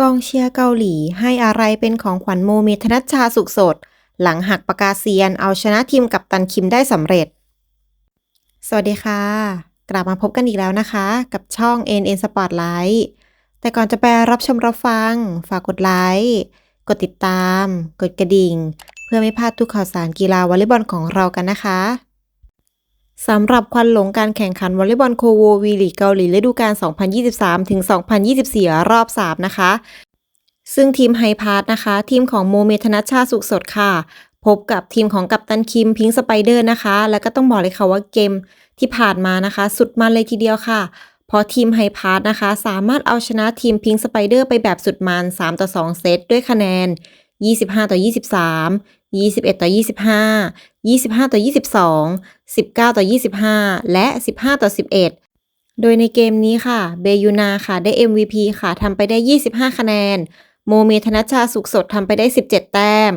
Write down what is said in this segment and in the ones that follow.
กองเชียร์เกาหลีให้อะไรเป็นของขวัญโมเมธนัชชาสุขสด หลังหักปากกาเซียนเอาชนะทีมกับตันคิมได้สำเร็จ สวัสดีค่ะ กลับมาพบกันอีกแล้วนะคะ กับช่อง NN Spotlight แต่ก่อนจะไปรับชมรับฟัง ฝากกดไลค์กดติดตาม กดกระดิ่ง เพื่อไม่พลาดทุกข่าวสารกีฬาวอลเลย์บอลของเรากันนะคะ สำหรับควันหลงการแข่งขันวอลเลย์บอลโคโววีลีกเกาหลีฤดูกาล 2023 ถึง 2024 รอบ 3 นะคะ ซึ่งทีมไฮพาร์ทนะคะ ทีมของโมเมธนัชชาสุขสดค่ะ พบกับทีมของกัปตันคิมพิงสไปเดอร์นะคะ แล้วก็ต้องบอกเลยค่ะว่าเกมที่ผ่านมานะคะ สุดมันเลยทีเดียวค่ะพราะทีมไฮพาร์ทนะคะ สามารถเอาชนะทีมพิงสไปเดอร์ไปแบบสุดมัน 3 ต่อ 2 เซตด้วยคะแนน 25 ต่อ 23 21 ต่อ 25 25 ต่อ 22 19 ต่อ 25 และ 15 ต่อ 11 โดยในเกมนี้ค่ะ เบยูนาค่ะได้ MVP ค่ะทำไปได้ 25 คะแนน โมเมธนัชชาสุขสดทำไปได้ 17 แต้ม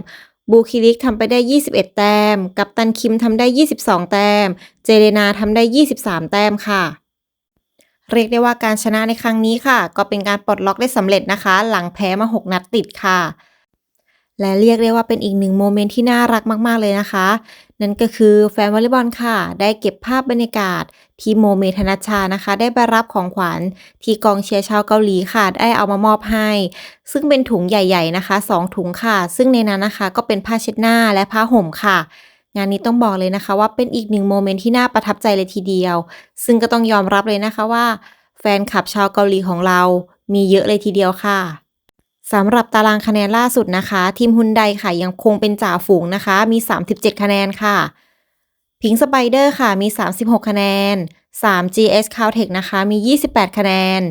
บูคิลิกทำไปได้ 21 แต้ม กัปตันคิมทำได้ 22 แต้ม เจเรนาทำได้ 23 แต้มค่ะเรียกได้ว่าการชนะในครั้งนี้ค่ะ ก็เป็นการปลดล็อกได้สำเร็จนะคะ หลังแพ้มา 6 นัดติดค่ะ และเรียกได้ว่าเป็นอีกหนึ่งโมเมนต์ที่น่ารักมาก ๆ เลยนะคะ นั่นก็คือแฟนวอลเลย์บอลค่ะ ได้เก็บภาพบรรยากาศ ที่โมเมธนัชชานะคะ ได้ไปรับของขวัญที่กองเชียร์ชาวเกาหลีค่ะ ได้เอามามอบให้ ซึ่งเป็นถุงใหญ่ ๆ นะคะ 2 ถุงค่ะ ซึ่งในนั้นนะคะ ก็เป็นผ้าเช็ดหน้าและผ้าห่มค่ะงานนี้ต้องบอกเลยนะคะว่าเป็นอีกหนึ่งโมเมนต์ที่น่าประทับใจเลยทีเดียว ซึ่งก็ต้องยอมรับเลยนะคะว่า แฟนคลับชาวเกาหลีของเรามีเยอะเลยทีเดียวค่ะ สำหรับตารางคะแนนล่าสุดนะคะ ทีมฮุนไดค่ะยังคงเป็นจ่าฝูงนะคะ มี 37 คะแนนค่ะ พิงสไปเดอร์ค่ะมี 36 คะแนน 3 GS Caltech นะคะ มี 28 คะแนน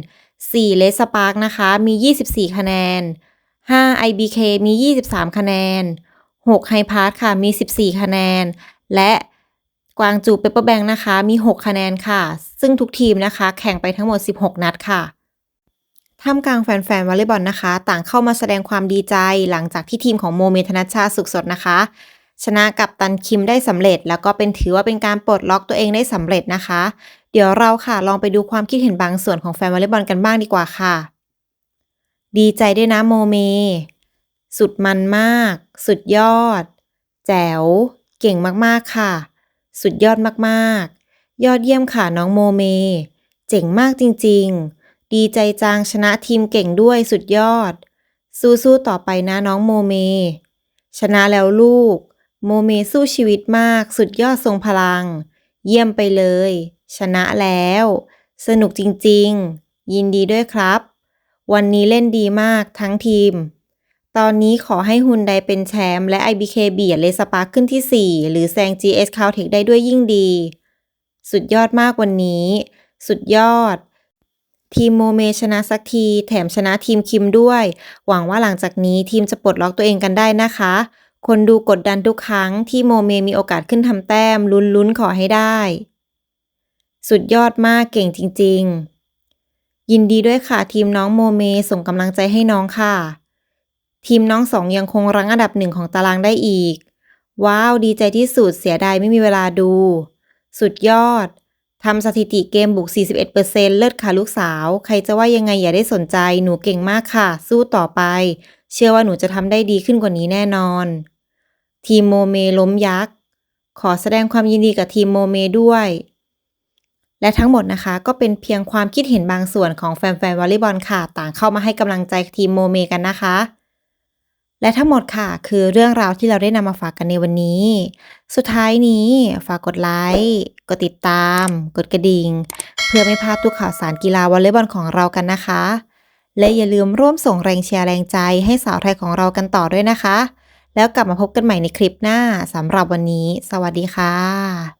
4 l e s p a r k นะคะ มี 24 คะแนน 5 IBK มี 23 คะแนน 6 h i p a r t ค่ะ มี 14 คะแนน และกวางจูเปเปอร์แบงนะคะ มี 6 คะแนนค่ะ ซึ่งทุกทีมนะคะ แข่งไปทั้งหมด 16 นัดค่ะ ท่ามกลางแฟนๆวอลเลย์บอลนะคะ ต่างเข้ามาแสดงความดีใจหลังจากที่ทีมของโมเมธนัชชาสุขสดนะคะ ชนะกับตันคิมได้สำเร็จ แล้วก็เป็นถือว่าเป็นการปลดล็อกตัวเองได้สำเร็จนะคะ เดี๋ยวเราค่ะลองไปดูความคิดเห็นบางส่วนของแฟนวอลเลย์บอลกันบ้างดีกว่าค่ะ ดีใจด้วยนะโมเม สุดมันมาก สุดยอด แจ๋ว เก่งมากๆค่ะ สุดยอดมากๆ ยอดเยี่ยมค่ะน้องโมเม เจ๋งมากจริง ๆ ดีใจจังชนะทีมเก่งด้วยสุดยอด สู้ๆต่อไปนะน้องโมเม ชนะแล้วลูก โมเมสู้ชีวิตมาก สุดยอดทรงพลัง เยี่ยมไปเลย ชนะแล้ว สนุกจริงๆ ยินดีด้วยครับ วันนี้เล่นดีมากทั้งทีม ตอนนี้ขอให้ฮุนไดเป็นแชมป์และ IBK เบียดเลสปาร์คขึ้นที่ 4 หรือแซง GS Caltech ได้ด้วยยิ่งดี สุดยอดมากวันนี้ สุดยอด ทีมโมเมชนะสักที แถมชนะทีมคิมด้วย หวังว่าหลังจากนี้ทีมจะปลดล็อกตัวเองกันได้นะคะ คนดูกดดันทุกครั้งที่โมเมมีโอกาสขึ้นทำแต้มลุ้นๆขอให้ได้ สุดยอดมากเก่งจริง ๆ ยินดีด้วยค่ะทีมน้องโมเมส่งกำลังใจให้น้องค่ะ ทีมน้องสองยังคงรั้งอันดับหนึ่งของตารางได้อีก ว้าวดีใจที่สุดเสียดายไม่มีเวลาดู สุดยอด ทำสถิติเกมบุก 41%เลิศค่ะลูกสาว ใครจะว่ายังไงอย่าได้สนใจ หนูเก่งมากค่ะ สู้ต่อไป เชื่อว่าหนูจะทำได้ดีขึ้นกว่านี้แน่นอน ทีมโมเมล้มยักษ์ ขอแสดงความยินดีกับทีมโมเมด้วย และทั้งหมดนะคะ ก็เป็นเพียงความคิดเห็นบางส่วนของแฟนๆวอลเลย์บอลค่ะ ต่างเข้ามาให้กำลังใจทีมโมเมกันนะคะ และทั้งหมดค่ะ คือเรื่องราวที่เราได้นำมาฝากกันในวันนี้ สุดท้ายนี้ฝากกดไลค์กดติดตาม กดกระดิ่ง เพื่อไม่พลาดทุกข่าวสารกีฬาวอลเลย์บอลของเรากันนะคะ และอย่าลืมร่วมส่งแรงเชียร์แรงใจให้สาวไทยของเรากันต่อด้วยนะคะ แล้วกลับมาพบกันใหม่ในคลิปหน้าสำหรับวันนี้ สวัสดีค่ะ